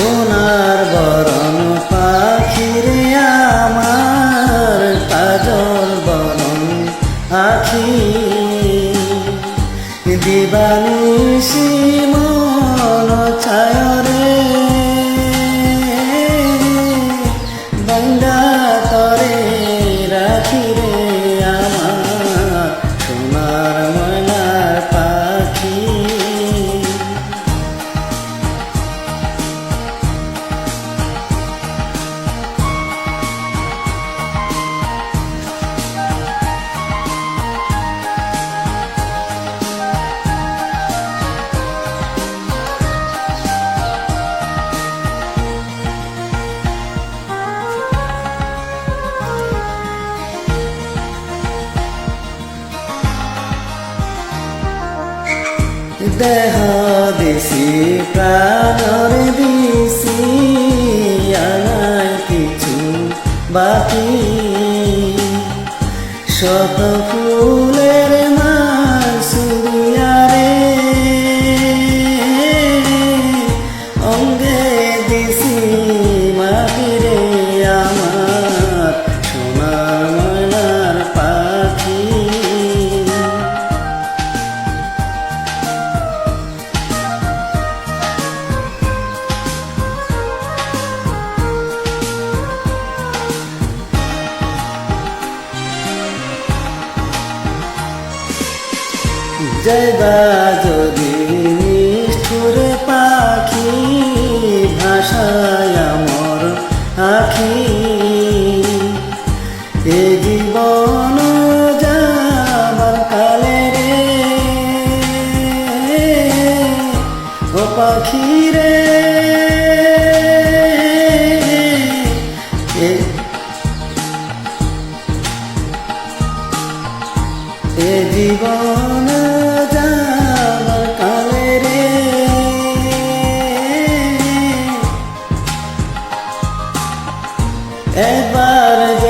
সোনার বরণ পাখিরে আমার কাজল বরণ আখি দিবানি সিমন ছায়রে দেহ দিছি প্রাণর দিছি আনাই কিছু বাকি। শত ফুলের মাসুরিয়ারে অঙ্গে দিছি জয়বা যদি নিষ্ঠুর পাখি ভাষায় আমর আখি। এ জীবন যাবার কালে রে, ও পাখি রে É para